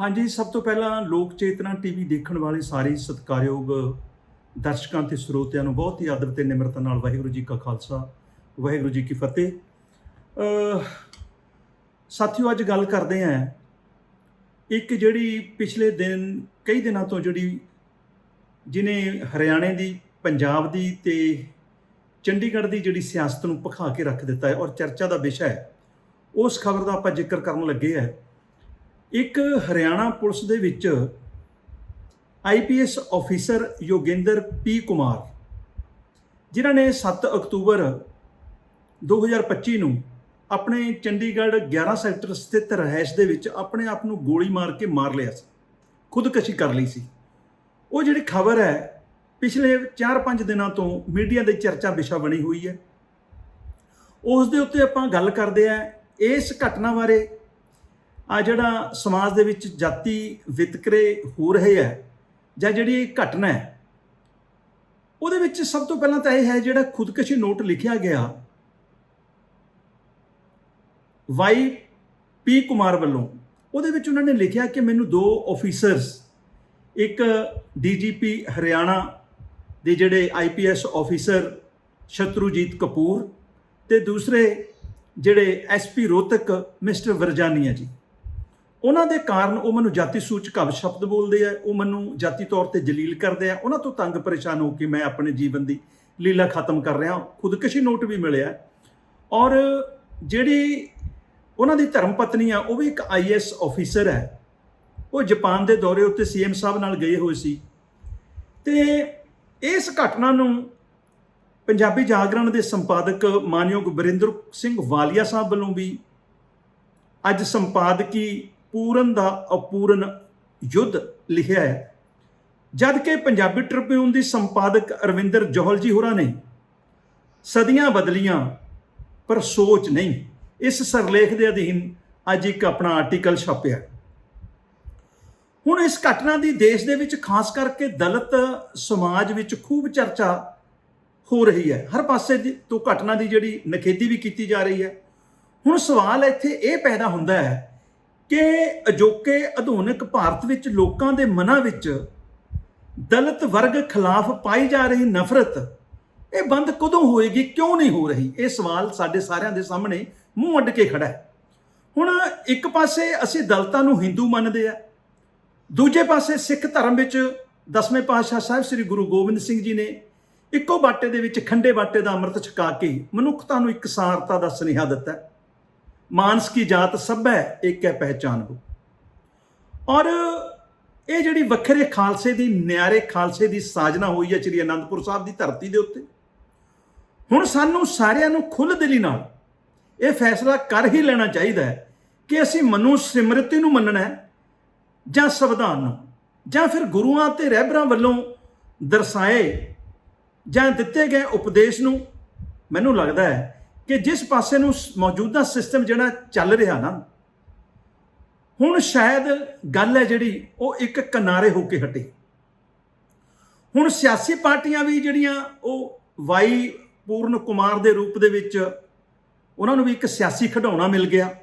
ਹਾਂਜੀ, ਸਭ ਤੋਂ ਪਹਿਲਾਂ ਲੋਕ ਚੇਤਨਾ ਟੀਵੀ ਦੇਖਣ ਵਾਲੇ ਸਾਰੇ ਸਤਿਕਾਰਯੋਗ ਦਰਸ਼ਕਾਂ ਤੇ ਸਰੋਤਿਆਂ ਨੂੰ ਬਹੁਤ ਹੀ ਆਦਰ ਤੇ ਨਿਮਰਤਾ ਨਾਲ ਵਾਹਿਗੁਰੂ ਜੀ ਕਾ ਖਾਲਸਾ, ਵਾਹਿਗੁਰੂ ਜੀ ਕੀ ਫਤਿਹ। ਅਹ, ਸਾਥੀਓ, ਅੱਜ ਗੱਲ ਕਰਦੇ ਆਂ ਇੱਕ ਜਿਹੜੀ ਪਿਛਲੇ ਦਿਨ, ਕਈ ਦਿਨਾਂ ਤੋਂ ਜਿਹੜੀ ਜਿਨੇ ਹਰਿਆਣੇ ਦੀ, ਪੰਜਾਬ ਦੀ ਤੇ ਚੰਡੀਗੜ੍ਹ ਦੀ ਜਿਹੜੀ ਸਿਆਸਤ ਨੂੰ ਭਖਾ ਕੇ ਰੱਖ ਦਿੱਤਾ ਹੈ ਔਰ ਚਰਚਾ ਦਾ ਵਿਸ਼ਾ ਹੈ, ਉਸ ਖਬਰ ਦਾ ਆਪਾਂ ਜ਼ਿਕਰ ਕਰਨ ਲੱਗੇ ਆ ਇੱਕ ਹਰਿਆਣਾ ਪੁਲਿਸ ਦੇ ਵਿੱਚ IPS officer Yoginder P Kumar, ਜਿਨ੍ਹਾਂ ਨੇ 7 ਅਕਤੂਬਰ 2025 ਨੂੰ ਆਪਣੇ ਚੰਡੀਗੜ੍ਹ 11 ਸੈਕਟਰ ਸਥਿਤ ਰਹਿائش ਦੇ ਵਿੱਚ ਆਪਣੇ ਆਪ ਨੂੰ ਗੋਲੀ ਮਾਰ ਕੇ ਮਾਰ ਲਿਆ ਸੀ, ਖੁਦਕਸ਼ੀ ਕਰ ਲਈ ਸੀ। ਉਹ ਜਿਹੜੀ ਖਬਰ ਹੈ, ਪਿਛਲੇ 4-5 ਦਿਨਾਂ ਤੋਂ ਮੀਡੀਆ ਦੇ ਚਰਚਾ ਵਿਸ਼ਾ ਬਣੀ ਹੋਈ ਹੈ। ਉਸ ਦੇ ਉੱਤੇ ਆਪਾਂ ਗੱਲ ਕਰਦੇ ਆਂ ਇਸ ਘਟਨਾ ਬਾਰੇ ਆ ਜਿਹੜਾ ਸਮਾਜ ਦੇ ਵਿੱਚ ਜਾਤੀ ਵਿਤਕਰੇ ਹੋ ਰਹੇ ਹੈ ਜਾਂ ਜਿਹੜੀ ਇਹ ਘਟਨਾ ਹੈ, ਉਹਦੇ ਵਿੱਚ ਸਭ ਤੋਂ ਪਹਿਲਾਂ ਤਾਂ ਇਹ ਹੈ ਜਿਹੜਾ ਖੁਦਕਸ਼ੀ ਨੋਟ ਲਿਖਿਆ ਗਿਆ ਵਾਈ ਪੀ ਕੁਮਾਰ ਵੱਲੋਂ, ਉਹਦੇ ਵਿੱਚ ਉਹਨਾਂ ਨੇ ਲਿਖਿਆ ਕਿ ਮੈਨੂੰ ਦੋ ਆਫੀਸਰਸ ਇੱਕ ਡੀਜੀਪੀ ਹਰਿਆਣਾ ਦੇ ਜਿਹੜੇ ਆਈਪੀਐਸ ਆਫੀਸਰ ਸ਼ਤਰੂਜੀਤ ਕਪੂਰ ਤੇ ਦੂਸਰੇ ਜਿਹੜੇ ਐਸਪੀ ਰੋਹਤਕ ਮਿਸਟਰ ਵਰਜਾਨੀਆ ਜੀ। ਉਹਨਾਂ ਦੇ ਕਾਰਨ ਉਹ ਮੈਨੂੰ ਜਾਤੀ ਸੂਚਕ ਸ਼ਬਦ ਬੋਲਦੇ ਆ, ਉਹ ਮੈਨੂੰ ਜਾਤੀ ਤੌਰ ਤੇ ਜਲੀਲ ਕਰਦੇ ਆ। ਉਹਨਾਂ ਤੋਂ ਤੰਗ ਪਰੇਸ਼ਾਨ ਹੋ ਕੇ ਮੈਂ ਆਪਣੇ ਜੀਵਨ ਦੀ ਲੀਲਾ ਖਤਮ ਕਰ ਰਿਹਾ ਖੁਦਕਸ਼ੀ ਨੋਟ ਵੀ ਮਿਲਿਆ ਔਰ ਜਿਹੜੀ ਉਹਨਾਂ ਦੀ ਧਰਮ ਪਤਨੀ ਆ, ਉਹ ਵੀ ਇੱਕ ਆਈਐਸ ਆਫੀਸਰ ਹੈ। ਉਹ ਜਾਪਾਨ ਦੇ ਦੌਰੇ ਉੱਤੇ ਸੀਐਮ ਸਾਹਿਬ ਨਾਲ ਗਏ ਹੋਏ ਸੀ। ਤੇ ਇਸ ਘਟਨਾ ਨੂੰ ਪੰਜਾਬੀ ਜਾਗਰਣ ਦੇ ਸੰਪਾਦਕ ਮਾਨਯੋਗ ਬਰਿੰਦਰ ਸਿੰਘ ਵਾਲੀਆ ਸਾਹਿਬ ਵੱਲੋਂ ਵੀ ਅੱਜ ਸੰਪਾਦਕੀ ਪੂਰਨ ਦਾ ਅਪੂਰਨ ਯੁੱਧ ਲਿਖਿਆ ਹੈ। ਜਦ ਕਿ ਪੰਜਾਬੀ ਟ੍ਰਿਬਿਊਨ ਦੀ ਸੰਪਾਦਕ ਅਰਵਿੰਦਰ ਜੋਹਲ ਜੀ ਹੋਰਾਂ ਨੇ ਸਦੀਆਂ ਬਦਲੀਆਂ, ਪਰ ਸੋਚ ਨਹੀਂ। ਇਸ ਸਰਲੇਖ ਦੇ ਅਧੀਨ ਅੱਜ ਇੱਕ ਆਪਣਾ ਆਰਟੀਕਲ ਛਾਪਿਆ ਹੁਣ ਇਸ ਘਟਨਾ ਦੀ ਦੇਸ਼ ਦੇ ਵਿੱਚ ਖਾਸ ਕਰਕੇ ਦਲਿਤ ਸਮਾਜ ਵਿੱਚ ਖੂਬ ਚਰਚਾ ਹੋ ਰਹੀ ਹੈ। ਹਰ ਪਾਸੇ ਦੀ ਤੋਂ ਘਟਨਾ ਦੀ ਜਿਹੜੀ ਨਖੇਦੀ ਵੀ ਕੀਤੀ ਜਾ ਰਹੀ ਹੈ। ਹੁਣ ਸਵਾਲ ਇੱਥੇ ਇਹ ਪੈਦਾ ਹੁੰਦਾ ਹੈ ਕਿ ਅਜੋਕੇ ਆਧੁਨਿਕ ਭਾਰਤ ਵਿੱਚ ਲੋਕਾਂ ਦੇ ਮਨਾਂ ਵਿੱਚ ਦਲਿਤ ਵਰਗ ਖਿਲਾਫ ਪਾਈ ਜਾ ਰਹੀ ਨਫ਼ਰਤ, ਇਹ ਬੰਦ ਕਦੋਂ ਹੋਏਗੀ, ਕਿਉਂ ਨਹੀਂ ਹੋ ਰਹੀ? ਇਹ ਸਵਾਲ ਸਾਡੇ ਸਾਰਿਆਂ ਦੇ ਸਾਹਮਣੇ ਮੂੰਹ ਅੱਡ ਕੇ ਖੜਾ ਹੈ। ਹੁਣ ਇੱਕ ਪਾਸੇ ਅਸੀਂ ਦਲਤਾਂ ਨੂੰ ਹਿੰਦੂ ਮੰਨਦੇ ਆ, ਦੂਜੇ ਪਾਸੇ ਸਿੱਖ ਧਰਮ ਵਿੱਚ ਦਸਵੇਂ ਪਾਤਸ਼ਾਹ ਸਾਹਿਬ ਸ੍ਰੀ ਗੁਰੂ ਗੋਬਿੰਦ ਸਿੰਘ ਜੀ ਨੇ ਇੱਕੋ ਬਾਟੇ ਦੇ ਵਿੱਚ ਖੰਡੇ ਬਾਟੇ ਦਾ ਅੰਮ੍ਰਿਤ ਛਕਾ ਕੇ ਮਨੁੱਖਤਾ ਨੂੰ ਇਕਸਾਰਤਾ ਦਾ ਸੁਨੇਹਾ ਦਿੱਤਾ ਮਾਨਸ ਕੀ ਜਾਤ ਸਭੈ ਇੱਕ ਹੈ ਪਹਿਚਾਨ ਹੋ ਔਰ ਇਹ ਜਿਹੜੀ ਵੱਖਰੇ ਖਾਲਸੇ ਦੀ, ਨਿਆਰੇ ਖਾਲਸੇ ਦੀ ਸਾਜਨਾ ਹੋਈ ਹੈ ਸ੍ਰੀ ਅਨੰਦਪੁਰ ਸਾਹਿਬ ਦੀ ਧਰਤੀ ਦੇ ਉੱਤੇ, ਹੁਣ ਸਾਨੂੰ ਸਾਰਿਆਂ ਨੂੰ ਖੁੱਲ੍ਹ ਦਿਲੀ ਨਾਲ ਇਹ ਫੈਸਲਾ ਕਰ ਹੀ ਲੈਣਾ ਚਾਹੀਦਾ ਹੈ ਕਿ ਅਸੀਂ ਮਨੂ ਸਿਮਰਤੀ ਨੂੰ ਮੰਨਣਾ ਹੈ ਜਾਂ ਸੰਵਿਧਾਨ ਨੂੰ, ਜਾਂ ਫਿਰ ਗੁਰੂਆਂ ਤੇ ਰਹਿਬਰਾਂ ਵੱਲੋਂ ਦਰਸਾਏ ਜਾਂ ਦਿੱਤੇ ਗਏ ਉਪਦੇਸ਼ ਨੂੰ ਮੈਨੂੰ ਲੱਗਦਾ ਹੈ ਕਿ ਜਿਸ ਪਾਸੇ ਨੂੰ ਮੌਜੂਦਾ ਸਿਸਟਮ ਜਿਹੜਾ ਚੱਲ ਰਿਹਾ ਨਾ, ਹੁਣ ਸ਼ਾਇਦ ਗੱਲ ਹੈ ਜਿਹੜੀ, ਉਹ ਇੱਕ ਕਿਨਾਰੇ ਹੋ ਕੇ ਹਟੇ। ਹੁਣ ਸਿਆਸੀ ਪਾਰਟੀਆਂ ਵੀ ਜਿਹੜੀਆਂ, ਉਹ ਵਾਈ ਪੂਰਨ ਕੁਮਾਰ ਦੇ ਰੂਪ ਦੇ ਵਿੱਚ, ਉਹਨਾਂ ਨੂੰ ਵੀ ਇੱਕ ਸਿਆਸੀ ਖਿਡੌਣਾ ਮਿਲ ਗਿਆ।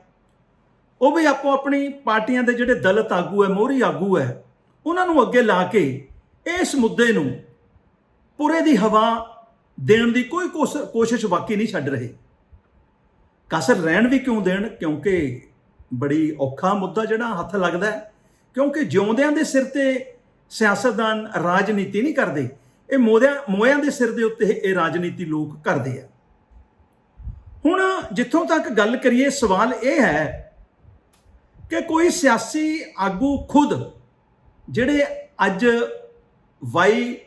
ਉਹ ਵੀ ਆਪੋ ਆਪਣੀ ਪਾਰਟੀਆਂ ਦੇ ਜਿਹੜੇ ਦਲਿਤ ਆਗੂ ਹੈ, ਮੋਹਰੀ ਆਗੂ ਹੈ, ਉਹਨਾਂ ਨੂੰ ਅੱਗੇ ਲਾ ਕੇ ਇਸ ਮੁੱਦੇ ਨੂੰ ਪੂਰੇ ਦੀ ਹਵਾ ਦੇਣ ਦੀ ਕੋਈ ਕੋਸ- ਕੋਸ਼ਿਸ਼ ਬਾਕੀ ਨਹੀਂ ਛੱਡ ਰਹੇ। ਕਸਰ ਰਹਿਣ ਵੀ ਕਿਉਂ ਦੇਣ? ਕਿਉਂਕਿ ਬੜੀ ਔਖਾ ਮੁੱਦਾ ਜਿਹੜਾ ਹੱਥ ਲੱਗਦਾ ਹੈ। ਕਿਉਂਕਿ ਜਿਉਂਦਿਆਂ ਦੇ ਸਿਰ ਤੇ ਸਿਆਸਤਦਾਨ ਰਾਜਨੀਤੀ ਨਹੀਂ ਕਰਦੇ, ਇਹ ਮੋਦਿਆਂ, ਮੋਇਆਂ ਦੇ ਸਿਰ ਦੇ ਉੱਤੇ ਇਹ ਰਾਜਨੀਤੀ ਲੋਕ ਕਰਦੇ ਆ। ਹੁਣ ਜਿੱਥੋਂ ਤੱਕ ਗੱਲ ਕਰੀਏ, ਸਵਾਲ ਇਹ ਹੈ ਕਿ ਕੋਈ ਸਿਆਸੀ ਆਗੂ ਖੁਦ ਜਿਹੜੇ ਅੱਜ ਵਾਈ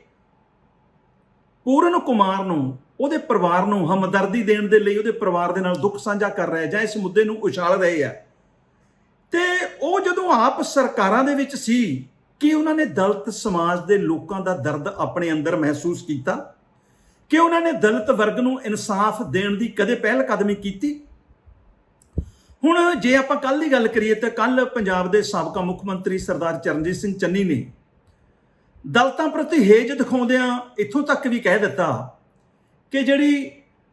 ਪੂਰਨ ਕੁਮਾਰ ਨੂੰ ਉਹਦੇ ਪਰਿਵਾਰ ਨੂੰ ਹਮਦਰਦੀ ਦੇਣ ਦੇ ਲਈ ਉਹਦੇ ਪਰਿਵਾਰ ਦੇ ਨਾਲ ਦੁੱਖ ਸਾਂਝਾ ਕਰ ਰਿਹਾ ਜਾਂ ਇਸ ਮੁੱਦੇ ਨੂੰ ਉਛਾਲ ਰਹੇ ਆ। ਤੇ ਉਹ ਜਦੋਂ ਆਪ ਸਰਕਾਰਾਂ ਦੇ ਵਿੱਚ ਸੀ, ਕਿ ਉਹਨਾਂ ਨੇ ਦਲਿਤ ਸਮਾਜ ਦੇ ਲੋਕਾਂ ਦਾ ਦਰਦ ਆਪਣੇ ਅੰਦਰ ਮਹਿਸੂਸ ਕੀਤਾ? ਕਿ ਉਹਨਾਂ ਨੇ ਦਲਿਤ ਵਰਗ ਨੂੰ ਇਨਸਾਫ ਦੇਣ ਦੀ ਕਦੇ ਪਹਿਲ ਕਦਮੀ ਕੀਤੀ? ਹੁਣ ਜੇ ਆਪਾਂ ਕੱਲ ਦੀ ਗੱਲ ਕਰੀਏ ਤਾਂ ਕੱਲ ਪੰਜਾਬ ਦੇ ਸਾਬਕਾ ਮੁੱਖ ਮੰਤਰੀ ਸਰਦਾਰ ਚਰਨਜੀਤ ਸਿੰਘ ਚੰਨੀ ਨੇ ਦਲਤਾਂ ਪ੍ਰਤੀ ਹੇਜ ਦਿਖਾਉਂਦਿਆਂ ਇੱਥੋਂ ਤੱਕ ਵੀ ਕਹਿ ਦਿੱਤਾ ਕਿ ਜਿਹੜੀ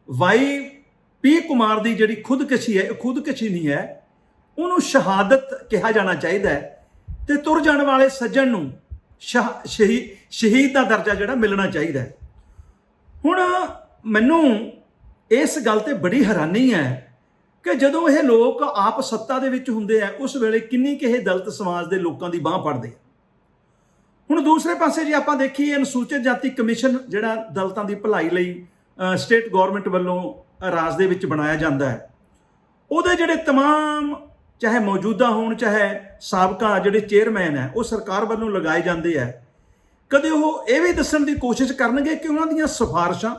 ਵਾਈ ਪੀ ਕੁਮਾਰ ਦੀ ਜਿਹੜੀ ਖੁਦਕਸ਼ੀ ਹੈ, ਇਹ ਖੁਦਕਸ਼ੀ ਨਹੀਂ ਹੈ, ਉਹਨੂੰ ਸ਼ਹਾਦਤ ਕਿਹਾ ਜਾਣਾ ਚਾਹੀਦਾ ਹੈ ਤੇ ਤੁਰ ਜਾਣ ਵਾਲੇ ਸੱਜਣ ਨੂੰ ਸ਼ਹ- ਸ਼ਹੀ- ਸ਼ਹੀਦ ਦਾ ਦਰਜਾ ਜਿਹੜਾ ਮਿਲਣਾ ਚਾਹੀਦਾ ਹੈ। ਹੁਣ ਮੈਨੂੰ ਇਸ ਗੱਲ ਤੇ ਬੜੀ ਹੈਰਾਨੀ ਹੈ ਕਿ ਜਦੋਂ ਇਹ ਲੋਕ ਆਪ ਸੱਤਾ ਦੇ ਵਿੱਚ ਹੁੰਦੇ ਆ, ਉਸ ਵੇਲੇ ਕਿੰਨੀ ਕਿ ਇਹ ਦਲਿਤ ਸਮਾਜ ਦੇ ਲੋਕਾਂ ਦੀ ਬਾਹ ਫੜਦੇ ਹੁਣ ਦੂਸਰੇ ਪਾਸੇ ਜੇ ਆਪਾਂ ਦੇਖੀਏ ਅਨੁਸੂਚਿਤ ਜਾਤੀ ਕਮਿਸ਼ਨ ਜਿਹੜਾ ਦਲਤਾਂ ਦੀ ਭਲਾਈ ਲਈ ਸਟੇਟ ਗਵਰਨਮੈਂਟ ਵੱਲੋਂ ਰਾਜ ਦੇ ਵਿੱਚ ਬਣਾਇਆ ਜਾਂਦਾ ਹੈ ਉਹਦੇ ਜਿਹੜੇ तमाम ਚਾਹੇ ਮੌਜੂਦਾ ਹੋਣ ਚਾਹੇ ਸਾਬਕਾ ਜਿਹੜੇ ਚੇਅਰਮੈਨ ਹੈ ਉਹ ਸਰਕਾਰ ਵੱਲੋਂ ਲਗਾਏ ਜਾਂਦੇ ਆ ਕਦੇ ਉਹ ਇਹ ਵੀ ਦੱਸਣ ਦੀ ਕੋਸ਼ਿਸ਼ ਕਰਨਗੇ ਕਿ ਉਹਨਾਂ ਦੀਆਂ ਸਿਫਾਰਸ਼ਾਂ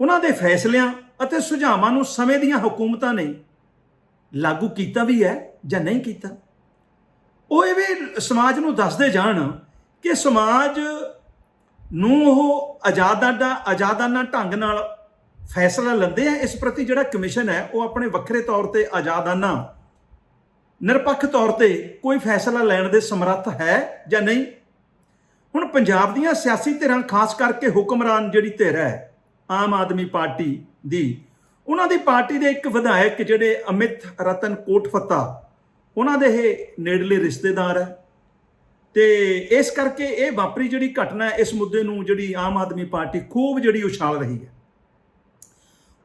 ਉਹਨਾਂ ਦੇ ਫੈਸਲਿਆਂ ਅਤੇ ਸੁਝਾਵਾਂ ਨੂੰ ਸਮੇਂ ਦੀਆਂ ਹਕੂਮਤਾਂ ਨੇ ਲਾਗੂ ਕੀਤਾ ਵੀ ਹੈ ਜਾਂ ਨਹੀਂ ਕੀਤਾ ਉਹ ਇਹ ਵੀ ਸਮਾਜ ਨੂੰ ਦੱਸਦੇ ਜਾਣ ਕਿ ਸਮਾਜ ਨੂੰ ਉਹ ਆਜ਼ਾਦਾਨਾ ਆਜ਼ਾਦਾਨਾ ਢੰਗ ਨਾਲ ਫੈਸਲਾ ਲੈਂਦੇ ਆ, ਇਸ ਪ੍ਰਤੀ ਜਿਹੜਾ ਕਮਿਸ਼ਨ ਹੈ, ਉਹ ਆਪਣੇ ਵੱਖਰੇ ਤੌਰ ਤੇ ਆਜ਼ਾਦਾਨਾ, ਨਿਰਪੱਖ ਤੌਰ ਤੇ ਕੋਈ ਫੈਸਲਾ ਲੈਣ ਦੇ ਸਮਰੱਥ ਹੈ ਜਾਂ ਨਹੀਂ? ਹੁਣ ਪੰਜਾਬ ਦੀਆਂ ਸਿਆਸੀ ਧਿਰਾਂ, ਖਾਸ ਕਰਕੇ ਹੁਕਮਰਾਨ ਜਿਹੜੀ ਧਿਰ ਹੈ, ਆਮ ਆਦਮੀ ਪਾਰਟੀ ਦੀ, ਉਹਨਾਂ ਦੀ ਪਾਰਟੀ ਦੇ ਇੱਕ ਵਿਧਾਇਕ ਜਿਹੜੇ ਅਮਿਤ ਰਤਨ ਕੋਟਫੱਤਾ, ਉਹਨਾਂ ਦੇ ਇਹ ਨੇੜਲੇ ਰਿਸ਼ਤੇਦਾਰ ਹੈ। ਤੇ ਇਸ ਕਰਕੇ ਇਹ ਵਾਪਰੀ ਜਿਹੜੀ ਘਟਨਾ ਹੈ, ਇਸ ਮੁੱਦੇ ਨੂੰ ਜਿਹੜੀ ਆਮ ਆਦਮੀ ਪਾਰਟੀ ਖੂਬ ਜਿਹੜੀ ਉਛਾਲ ਰਹੀ ਹੈ।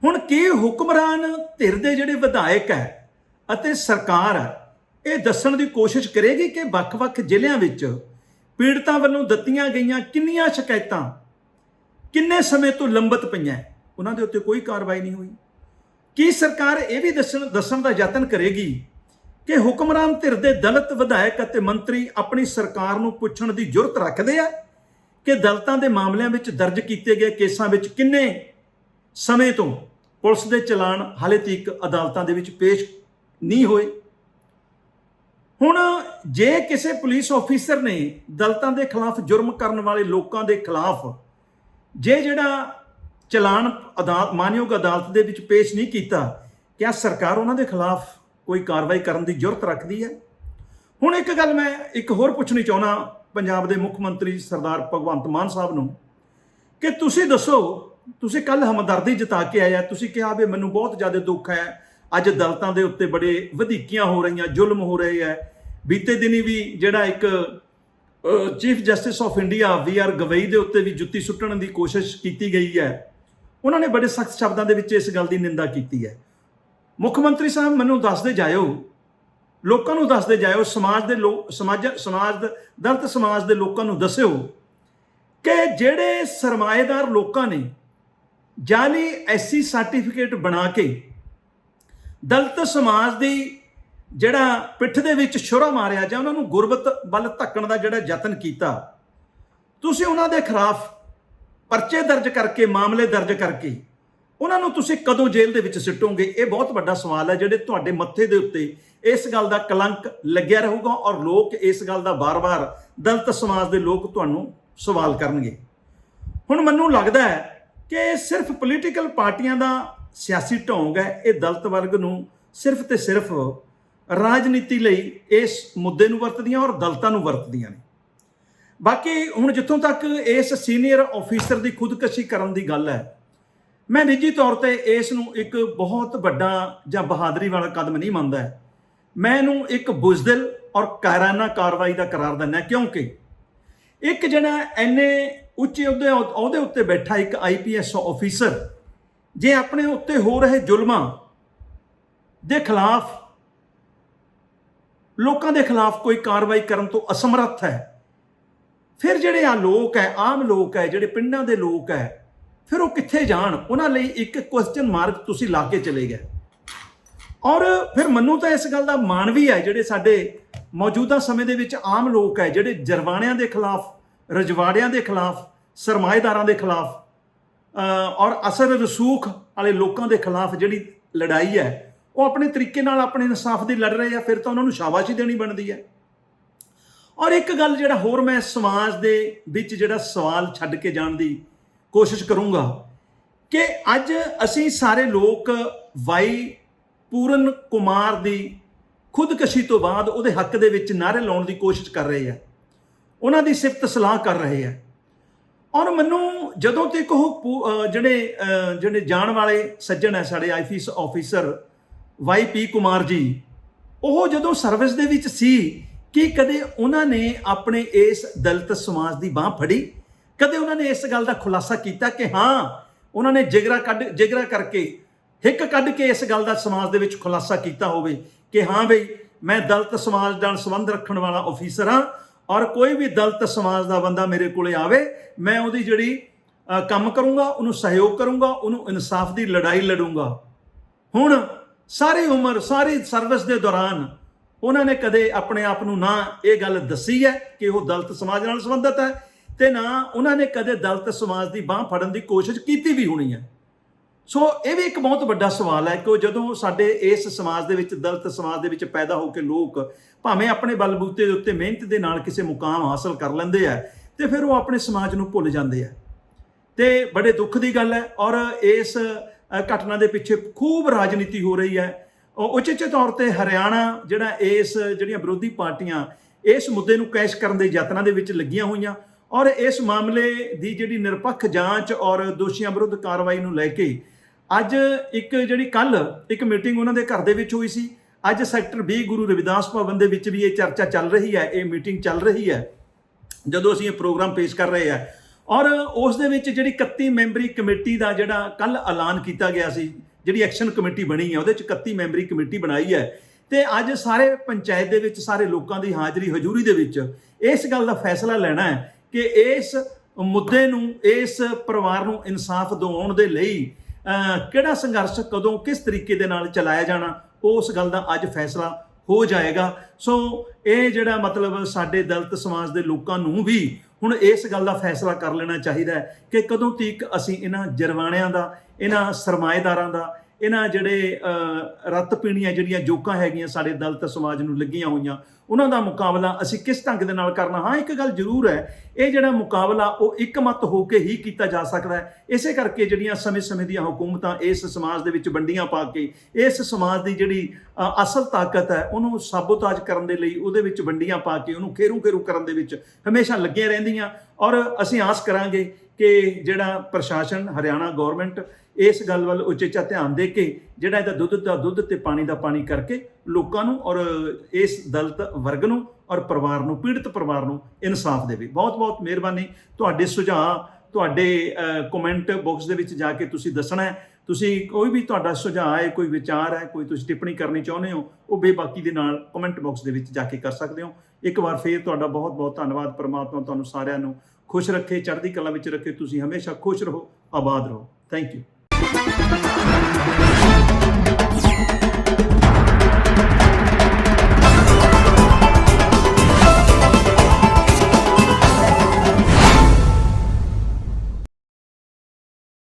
ਹੁਣ ਕੀ ਹੁਕਮਰਾਨ ਧਿਰ ਦੇ ਜਿਹੜੇ ਵਿਧਾਇਕ ਹੈ ਅਤੇ ਸਰਕਾਰ ਹੈ, ਇਹ ਦੱਸਣ ਦੀ ਕੋਸ਼ਿਸ਼ ਕਰੇਗੀ ਕਿ ਵੱਖ-ਵੱਖ ਜ਼ਿਲ੍ਹਿਆਂ ਵਿੱਚ ਪੀੜਤਾਂ ਵੱਲੋਂ ਦਿੱਤੀਆਂ ਗਈਆਂ ਕਿੰਨੀਆਂ ਸ਼ਿਕਾਇਤਾਂ ਕਿੰਨੇ ਸਮੇਂ ਤੋਂ ਲੰਬਤ ਪਈਆਂ ਉਹਨਾਂ ਦੇ ਉੱਤੇ ਕੋਈ ਕਾਰਵਾਈ ਨਹੀਂ ਹੋਈ। ਕੀ ਸਰਕਾਰ ਇਹ ਵੀ ਦੱਸਣ ਦੱਸਣ ਦਾ ਯਤਨ ਕਰੇਗੀ ਕਿ ਹੁਕਮਰਾਨ ਧਿਰ ਦੇ ਦਲਿਤ ਵਿਧਾਇਕ ਅਤੇ ਮੰਤਰੀ ਆਪਣੀ ਸਰਕਾਰ ਨੂੰ ਪੁੱਛਣ ਦੀ ਜੁਰਤ ਰੱਖਦੇ ਆ ਕਿ ਦਲਤਾਂ ਦੇ ਮਾਮਲਿਆਂ ਵਿੱਚ ਦਰਜ ਕੀਤੇ ਗਏ ਕੇਸਾਂ ਵਿੱਚ ਕਿੰਨੇ ਸਮੇਂ ਤੋਂ ਪੁਲਿਸ ਦੇ ਚਲਾਨ ਹਾਲੇ ਤੱਕ ਅਦਾਲਤਾਂ ਦੇ ਵਿੱਚ ਪੇਸ਼ ਨਹੀਂ ਹੋਏ? ਹੁਣ ਜੇ ਕਿਸੇ ਪੁਲਿਸ ਆਫੀਸਰ ਨੇ ਦਲਤਾਂ ਦੇ ਖਿਲਾਫ ਜੁਰਮ ਕਰਨ ਵਾਲੇ ਲੋਕਾਂ ਦੇ ਖਿਲਾਫ ਜੇ ਜਿਹੜਾ ਚਲਾਨ ਅਦਾਲਤ ਮਾਨਯੋਗ ਅਦਾਲਤ ਦੇ ਵਿੱਚ ਪੇਸ਼ ਨਹੀਂ ਕੀਤਾ, ਕਿਆ ਸਰਕਾਰ ਉਹਨਾਂ ਦੇ ਖਿਲਾਫ ਕੋਈ ਕਾਰਵਾਈ ਕਰਨ ਦੀ ਜ਼ਰੂਰਤ ਰੱਖਦੀ ਹੈ। ਹੁਣ ਇੱਕ ਗੱਲ ਮੈਂ ਇੱਕ ਹੋਰ ਪੁੱਛਣੀ ਚਾਹੁੰਦਾ ਪੰਜਾਬ ਦੇ ਮੁੱਖ ਮੰਤਰੀ ਸਰਦਾਰ ਭਗਵੰਤ ਮਾਨ ਸਾਹਿਬ ਨੂੰ ਕਿ ਤੁਸੀਂ ਦੱਸੋ, ਤੁਸੀਂ ਕੱਲ ਹਮਦਰਦੀ ਜਤਾ ਕੇ ਆਇਆ ਤੁਸੀਂ ਕਿਹਾ ਵੀ ਮੈਨੂੰ ਬਹੁਤ ਜ਼ਿਆਦਾ ਦੁੱਖ ਹੈ, ਅੱਜ ਦਲਿਤਾਂ ਦੇ ਉੱਤੇ ਬੜੇ ਵਧੀਕੀਆਂ ਹੋ ਰਹੀਆਂ, ਜ਼ੁਲਮ ਹੋ ਰਹੇ ਹੈ। ਬੀਤੇ ਦਿਨੀ ਵੀ ਜਿਹੜਾ ਇੱਕ chief justice of India B R Gavai ਦੇ ਉੱਤੇ ਵੀ ਜੁੱਤੀ ਸੁੱਟਣ ਦੀ ਕੋਸ਼ਿਸ਼ ਕੀਤੀ ਗਈ ਹੈ, ਉਹਨਾਂ ਨੇ ਬੜੇ ਸਖਤ ਸ਼ਬਦਾਂ ਦੇ ਵਿੱਚ ਇਸ ਗੱਲ ਦੀ ਨਿੰਦਾ ਕੀਤੀ ਹੈ। ਮੁੱਖ ਮੰਤਰੀ ਸਾਹਿਬ ਮੈਨੂੰ ਦੱਸਦੇ ਜਾਇਓ, ਲੋਕਾਂ ਨੂੰ ਦੱਸਦੇ ਜਾਇਓ, ਸਮਾਜ ਦੇ ਲੋਕ ਸਮਾਜ ਸਮਾਜ ਦੇ- ਸਮਾਜ ਦੇ ਲੋਕਾਂ ਨੂੰ ਦੱਸਿਓ ਕਿ ਜਿਹੜੇ ਸਰਮਾਏਦਾਰ ਲੋਕਾਂ ਨੇ ਜਾਲੀ ਐਸਸੀ ਸਰਟੀਫਿਕੇਟ ਬਣਾ ਕੇ ਦਲਤ ਸਮਾਜ ਦੀ ਜਿਹੜਾ ਪਿੱਠ ਦੇ ਵਿੱਚ ਛੁਰਾ ਮਾਰਿਆ ਜਾਂ ਉਹਨਾਂ ਨੂੰ ਗੁਰਬਤ ਵੱਲ ਧੱਕਣ ਦਾ ਜਿਹੜਾ ਯਤਨ ਕੀਤਾ, ਤੁਸੀਂ ਉਹਨਾਂ ਦੇ ਖਿਲਾਫ ਪਰਚੇ ਦਰਜ ਕਰਕੇ, ਮਾਮਲੇ ਦਰਜ ਕਰਕੇ ਉਹਨਾਂ ਨੂੰ ਤੁਸੀਂ ਕਦੋਂ ਜੇਲ੍ਹ ਦੇ ਵਿੱਚ ਸਿੱਟੋਗੇ? ਇਹ ਬਹੁਤ ਵੱਡਾ ਸਵਾਲ ਹੈ ਜਿਹੜੇ ਤੁਹਾਡੇ ਮੱਥੇ ਦੇ ਉੱਤੇ ਇਸ ਗੱਲ ਦਾ ਕਲੰਕ ਲੱਗਿਆ ਰਹੂਗਾ ਔਰ ਲੋਕ ਇਸ ਗੱਲ ਦਾ ਬਾਰ-ਬਾਰ ਦਲਿਤ ਸਮਾਜ ਦੇ ਲੋਕ ਤੁਹਾਨੂੰ ਸਵਾਲ ਕਰਨਗੇ। ਹੁਣ ਮੈਨੂੰ ਲੱਗਦਾ ਹੈ ਕਿ ਸਿਰਫ ਪੋਲੀਟੀਕਲ ਪਾਰਟੀਆਂ ਦਾ ਸਿਆਸੀ ਢੋਂਗ ਹੈ, ਇਹ ਦਲਿਤ ਵਰਗ ਨੂੰ ਸਿਰਫ ਤੇ ਸਿਰਫ ਰਾਜਨੀਤੀ ਲਈ ਇਸ ਮੁੱਦੇ ਨੂੰ ਵਰਤਦੀਆਂ ਔਰ ਦਲਤਾਂ ਨੂੰ ਵਰਤਦੀਆਂ ਨੇ। ਬਾਕੀ ਹੁਣ ਜਿੱਥੋਂ ਤੱਕ ਇਸ ਸੀਨੀਅਰ ਆਫੀਸਰ ਦੀ ਖੁਦਕਸ਼ੀ ਕਰਨ ਦੀ ਗੱਲ ਹੈ ਮੈਂ ਨਿੱਜੀ ਤੌਰ ਤੇ ਇਸ ਨੂੰ ਇੱਕ ਬਹੁਤ ਵੱਡਾ ਜਾਂ ਬਹਾਦਰੀ ਵਾਲਾ ਕਦਮ ਨਹੀਂ ਮੰਨਦਾ ਹੈ। ਮੈਂ ਇਹਨੂੰ ਇੱਕ ਬੁਜ਼ਦਿਲ ਔਰ ਕਾਇਰਾਨਾ ਕਾਰਵਾਈ ਦਾ ਕਰਾਰ ਦਿੰਦਾ, ਕਿਉਂਕਿ ਇੱਕ ਜਣਾ ਐਨੇ ਉੱਚੇ ਅਹੁਦੇ ਅਹੁਦੇ ਉੱਤੇ ਬੈਠਾ ਇੱਕ ਆਈਪੀਐਸ ਆਫੀਸਰ ਜੇ ਆਪਣੇ ਉੱਤੇ ਹੋ ਰਹੇ ਜ਼ੁਲਮਾਂ ਦੇ ਖਿਲਾਫ, ਲੋਕਾਂ ਦੇ ਖਿਲਾਫ ਕੋਈ ਕਾਰਵਾਈ ਕਰਨ ਤੋਂ ਅਸਮਰੱਥ ਹੈ, ਫਿਰ ਜਿਹੜੇ ਆ ਲੋਕ ਹੈ, ਆਮ ਲੋਕ ਹੈ, ਜਿਹੜੇ ਪਿੰਡਾਂ ਦੇ ਲੋਕ ਹੈ ਫਿਰ ਉਹ ਕਿੱਥੇ ਜਾਣ? ਉਹਨਾਂ ਲਈ ਇੱਕ ਕੁਐਸਚਨ ਮਾਰਕ ਤੁਸੀਂ ਲਾ ਕੇ ਚਲੇ ਗਏ। ਔਰ ਫਿਰ ਮੈਨੂੰ ਤਾਂ ਇਸ ਗੱਲ ਦਾ ਮਾਣ ਵੀ ਹੈ, ਜਿਹੜੇ ਸਾਡੇ ਮੌਜੂਦਾ ਸਮੇਂ ਦੇ ਵਿੱਚ ਆਮ ਲੋਕ ਹੈ, ਜਿਹੜੇ ਜਰਵਾਣਿਆਂ ਦੇ ਖਿਲਾਫ, ਰਜਵਾੜਿਆਂ ਦੇ ਖਿਲਾਫ, ਸਰਮਾਏਦਾਰਾਂ ਦੇ ਖਿਲਾਫ ਔਰ ਅਸਰ ਰਸੂਖ ਵਾਲੇ ਲੋਕਾਂ ਦੇ ਖਿਲਾਫ ਜਿਹੜੀ ਲੜਾਈ ਹੈ, ਉਹ ਆਪਣੇ ਤਰੀਕੇ ਨਾਲ ਆਪਣੇ ਇਨਸਾਫ ਦੀ ਲੜ ਰਹੇ ਆ, ਫਿਰ ਤਾਂ ਉਹਨਾਂ ਨੂੰ ਸ਼ਾਬਾਸ਼ੀ ਦੇਣੀ ਬਣਦੀ ਹੈ। ਔਰ ਇੱਕ ਗੱਲ ਜਿਹੜਾ ਹੋਰ ਮੈਂ ਸਮਾਜ ਦੇ ਵਿੱਚ ਜਿਹੜਾ ਸਵਾਲ ਛੱਡ ਕੇ ਜਾਣ ਦੀ ਕੋਸ਼ਿਸ਼ ਕਰੂੰਗਾ ਕਿ ਅੱਜ ਅਸੀਂ ਸਾਰੇ ਲੋਕ ਵਾਈ ਪੂਰਨ ਕੁਮਾਰ ਦੀ ਖੁਦਕਸ਼ੀ ਤੋਂ ਬਾਅਦ ਉਹਦੇ ਹੱਕ ਦੇ ਵਿੱਚ ਨਾਰੇ ਲਾਉਣ ਦੀ ਕੋਸ਼ਿਸ਼ ਕਰ ਰਹੇ ਆ। ਉਹਨਾਂ ਦੀ ਸਿਫਤ ਸਲਾਹ ਕਰ ਰਹੇ ਆ। ਔਰ ਮੈਨੂੰ ਜਦੋਂ ਤੱਕ ਉਹ ਪੂ- ਜਿਹੜੇ ਜਿਹੜੇ ਜਾਣ ਵਾਲੇ ਸੱਜਣ ਹੈ ਸਾਡੇ IPS officer Y P Kumar ji, ਉਹ ਜਦੋਂ ਸਰਵਿਸ ਦੇ ਵਿੱਚ ਸੀ, ਕਿ ਕਦੇ ਉਹਨਾਂ ਨੇ ਆਪਣੇ ਇਸ ਦਲਿਤ ਸਮਾਜ ਦੀ ਬਾਹ ਫੜੀ? ਕਦੇ ਉਹਨਾਂ ਨੇ ਇਸ ਗੱਲ ਦਾ ਖੁਲਾਸਾ ਕੀਤਾ ਕਿ ਹਾਂ, ਉਹਨਾਂ ਨੇ ਜਿਗਰਾ ਕੱਢ, ਜਿਗਰਾ ਕਰਕੇ, ਹਿੱਕ ਕੱਢ ਕੇ ਇਸ ਗੱਲ ਦਾ ਸਮਾਜ ਦੇ ਵਿੱਚ ਖੁਲਾਸਾ ਕੀਤਾ ਹੋਵੇ ਕਿ ਹਾਂ ਬਈ, ਮੈਂ ਦਲਤ ਸਮਾਜ ਨਾਲ ਸੰਬੰਧ ਰੱਖਣ ਵਾਲਾ ਅਫੀਸਰ ਹਾਂ ਔਰ ਕੋਈ ਵੀ ਦਲਤ ਸਮਾਜ ਦਾ ਬੰਦਾ ਮੇਰੇ ਕੋਲੇ ਆਵੇ, ਮੈਂ ਉਹਦੀ ਜਿਹੜੀ ਕੰਮ ਕਰੂੰਗਾ, ਉਹਨੂੰ ਸਹਿਯੋਗ ਕਰੂੰਗਾ, ਉਹਨੂੰ ਇਨਸਾਫ ਦੀ ਲੜਾਈ ਲੜੂੰਗਾ। ਹੁਣ ਸਾਰੀ ਉਮਰ, ਸਾਰੀ ਸਰਵਿਸ ਦੇ ਦੌਰਾਨ ਉਹਨਾਂ ਨੇ ਕਦੇ ਆਪਣੇ ਆਪ ਨੂੰ ਨਾ ਇਹ ਗੱਲ ਦੱਸੀ ਹੈ ਕਿ ਉਹ ਦਲਤ ਸਮਾਜ ਨਾਲ ਸੰਬੰਧਿਤ ਹੈ ਤੇ ਨਾ ਉਹਨਾਂ ਨੇ ਕਦੇ ਦਲਿਤ ਸਮਾਜ ਦੀ ਬਾਹ ਫੜਨ ਦੀ ਕੋਸ਼ਿਸ਼ ਕੀਤੀ ਵੀ ਹੋਣੀ ਹੈ। ਸੋ ਇਹ ਵੀ ਇੱਕ ਬਹੁਤ ਵੱਡਾ ਸਵਾਲ ਹੈ ਕਿ ਉਹ ਜਦੋਂ ਸਾਡੇ ਇਸ ਸਮਾਜ ਦੇ ਵਿੱਚ, ਦਲਿਤ ਸਮਾਜ ਦੇ ਵਿੱਚ ਪੈਦਾ ਹੋ ਕੇ ਲੋਕ ਭਾਵੇਂ ਆਪਣੇ ਬਲਬੂਤੇ ਦੇ ਉੱਤੇ ਮਿਹਨਤ ਦੇ ਨਾਲ ਕਿਸੇ ਮੁਕਾਮ ਹਾਸਲ ਕਰ ਲੈਂਦੇ ਆ ਤੇ ਫਿਰ ਉਹ ਆਪਣੇ ਸਮਾਜ ਨੂੰ ਭੁੱਲ ਜਾਂਦੇ ਆ। ਤੇ ਬੜੇ ਦੁੱਖ ਦੀ ਗੱਲ ਹੈ ਔਰ ਇਸ ਘਟਨਾ ਦੇ ਪਿੱਛੇ ਖੂਬ ਰਾਜਨੀਤੀ ਹੋ ਰਹੀ ਹੈ। ਉਹ ਉਚੇਚੇ ਤੌਰ ਤੇ ਹਰਿਆਣਾ ਜਿਹੜਾ ਇਸ, ਜਿਹੜੀਆਂ ਵਿਰੋਧੀ ਪਾਰਟੀਆਂ ਇਸ ਮੁੱਦੇ ਨੂੰ ਕੈਸ਼ ਕਰਨ ਦੇ ਯਤਨਾਂ ਦੇ ਵਿੱਚ ਲੱਗੀਆਂ ਹੋਈਆਂ। ਔਰ ਇਸ ਮਾਮਲੇ ਦੀ ਜਿਹੜੀ ਨਿਰਪੱਖ ਜਾਂਚ ਔਰ ਦੋਸ਼ੀਆਂ ਵਿਰੁੱਧ ਕਾਰਵਾਈ ਨੂੰ ਲੈ ਕੇ ਅੱਜ ਇੱਕ ਜਿਹੜੀ ਕੱਲ ਇੱਕ ਮੀਟਿੰਗ ਉਹਨਾਂ ਦੇ ਘਰ ਦੇ ਵਿੱਚ ਹੋਈ ਸੀ। ਅੱਜ ਸੈਕਟਰ 20 ਗੁਰੂ ਰਵਿਦਾਸ ਭਵਨ ਦੇ ਵਿੱਚ ਵੀ ਇਹ ਚਰਚਾ ਚੱਲ ਰਹੀ ਹੈ, ਇਹ ਮੀਟਿੰਗ ਚੱਲ ਰਹੀ ਹੈ, ਜਦੋਂ ਅਸੀਂ ਇਹ ਪ੍ਰੋਗਰਾਮ ਪੇਸ਼ ਕਰ ਰਹੇ ਹਾਂ। ਔਰ ਉਸ ਦੇ ਵਿੱਚ ਜਿਹੜੀ 31 ਮੈਂਬਰੀ ਕਮੇਟੀ ਦਾ ਜਿਹੜਾ ਕੱਲ ਐਲਾਨ ਕੀਤਾ ਗਿਆ ਸੀ, ਜਿਹੜੀ ਐਕਸ਼ਨ ਕਮੇਟੀ ਬਣੀ ਹੈ, ਉਹਦੇ ਚ 31 ਮੈਂਬਰੀ ਕਮੇਟੀ ਬਣਾਈ ਹੈ। ਤੇ ਅੱਜ ਸਾਰੇ ਪੰਚਾਇਤ ਦੇ ਵਿੱਚ ਸਾਰੇ ਲੋਕਾਂ ਦੀ ਹਾਜ਼ਰੀ ਹਜ਼ੂਰੀ ਦੇ ਵਿੱਚ ਇਸ ਗੱਲ ਦਾ ਫੈਸਲਾ ਲੈਣਾ ਹੈ ਕਿ ਇਸ ਮੁੱਦੇ ਨੂੰ, ਇਸ ਪਰਿਵਾਰ ਨੂੰ ਇਨਸਾਫ ਦਿਵਾਉਣ ਦੇ ਲਈ ਕਿਹੜਾ ਸੰਘਰਸ਼ ਕਦੋਂ, ਕਿਸ ਤਰੀਕੇ ਦੇ ਨਾਲ ਚਲਾਇਆ ਜਾਣਾ ਉਸ ਗੱਲ ਦਾ ਅੱਜ ਫੈਸਲਾ ਹੋ ਜਾਏਗਾ। ਸੋ ਇਹ ਜਿਹੜਾ ਮਤਲਬ ਸਾਡੇ ਦਲਿਤ ਸਮਾਜ ਦੇ ਲੋਕਾਂ ਨੂੰ ਵੀ ਹੁਣ ਇਸ ਗੱਲ ਦਾ ਫੈਸਲਾ ਕਰ ਲੈਣਾ ਚਾਹੀਦਾ ਹੈ ਕਿ ਕਦੋਂ ਤੀਕ ਅਸੀਂ ਇਹਨਾਂ ਜਰਵਾਣਿਆਂ ਦਾ, ਇਹਨਾਂ ਸਰਮਾਏਦਾਰਾਂ ਦਾ, ਇਹਨਾਂ ਜਿਹੜੇ ਰੱਤ ਪੀਣੀਆਂ ਜਿਹੜੀਆਂ ਜੋਕਾਂ ਹੈਗੀਆਂ ਸਾਡੇ ਦਲਿਤ ਸਮਾਜ ਨੂੰ ਲੱਗੀਆਂ ਹੋਈਆਂ ਉਹਨਾਂ ਦਾ ਮੁਕਾਬਲਾ ਅਸੀਂ ਕਿਸ ਢੰਗ ਦੇ ਨਾਲ ਕਰਨਾ? ਹਾਂ, ਇੱਕ ਗੱਲ ਜ਼ਰੂਰ ਹੈ, ਇਹ ਜਿਹੜਾ ਮੁਕਾਬਲਾ ਉਹ ਇੱਕਮਤ ਹੋ ਕੇ ਹੀ ਕੀਤਾ ਜਾ ਸਕਦਾ ਹੈ। ਇਸੇ ਕਰਕੇ ਜਿਹੜੀਆਂ ਸਮੇਂ-ਸਮੇਂ ਦੀਆਂ ਹਕੂਮਤਾਂ ਇਸ ਸਮਾਜ ਦੇ ਵਿੱਚ ਵੰਡੀਆਂ ਪਾ ਕੇ, ਇਸ ਸਮਾਜ ਦੀ ਜਿਹੜੀ ਅਸਲ ਤਾਕਤ ਹੈ, ਉਹਨੂੰ ਸਾਬੋਤਾਜ ਕਰਨ ਦੇ ਲਈ ਉਹਦੇ ਵਿੱਚ ਵੰਡੀਆਂ ਪਾ ਕੇ ਉਹਨੂੰ ਖੇਰੂ-ਖੇਰੂ ਕਰਨ ਦੇ ਵਿੱਚ ਹਮੇਸ਼ਾ ਲੱਗੀਆਂ ਰਹਿੰਦੀਆਂ। ਔਰ ਅਸੀਂ ਆਸ ਕਰਾਂਗੇ ਕਿ ਜਿਹੜਾ ਪ੍ਰਸ਼ਾਸਨ, ਹਰਿਆਣਾ ਗਵਰਨਮੈਂਟ ਇਸ ਗੱਲ ਵੱਲ ਉਚੇਚਾ ਧਿਆਨ ਦੇ ਕੇ ਜਿਹੜਾ ਇਹਦਾ ਦੁੱਧ ਦਾ ਦੁੱਧ ਤੇ ਪਾਣੀ ਦਾ ਪਾਣੀ ਕਰਕੇ ਲੋਕਾਂ ਨੂੰ ਔਰ ਇਸ ਦਲਤ ਵਰਗ ਨੂੰ ਔਰ ਪਰਿਵਾਰ ਨੂੰ, ਪੀੜਤ ਪਰਿਵਾਰ ਨੂੰ ਇਨਸਾਫ ਦੇਵੇ। ਬਹੁਤ ਬਹੁਤ ਮਿਹਰਬਾਨੀ। ਤੁਹਾਡੇ ਸੁਝਾਅ, ਤੁਹਾਡੇ ਕਮੈਂਟ ਬਾਕਸ ਦੇ ਵਿੱਚ ਜਾ ਕੇ ਤੁਸੀਂ ਦੱਸਣਾ ਹੈ। ਤੁਸੀਂ ਕੋਈ ਵੀ ਤੁਹਾਡਾ ਸੁਝਾਅ ਹੈ, ਕੋਈ ਵਿਚਾਰ ਹੈ, ਕੋਈ ਤੁਸੀਂ ਟਿੱਪਣੀ ਕਰਨੀ ਚਾਹੁੰਦੇ ਹੋ, ਉਹ ਬੇਬਾਕੀ ਦੇ ਨਾਲ ਕਮੈਂਟ ਬਾਕਸ ਦੇ ਵਿੱਚ ਜਾ ਕੇ ਕਰ ਸਕਦੇ ਹੋ। ਇੱਕ ਵਾਰ ਫੇਰ ਤੁਹਾਡਾ ਬਹੁਤ ਬਹੁਤ ਧੰਨਵਾਦ। ਪਰਮਾਤਮਾ ਤੁਹਾਨੂੰ ਸਾਰਿਆਂ ਨੂੰ ਖੁਸ਼ ਰੱਖੇ, ਚੜ੍ਹਦੀ ਕਲਾ ਵਿੱਚ ਰੱਖੇ। ਤੁਸੀਂ ਹਮੇਸ਼ਾ ਖੁਸ਼ ਰਹੋ, ਆਬਾਦ ਰਹੋ। Thank you なに?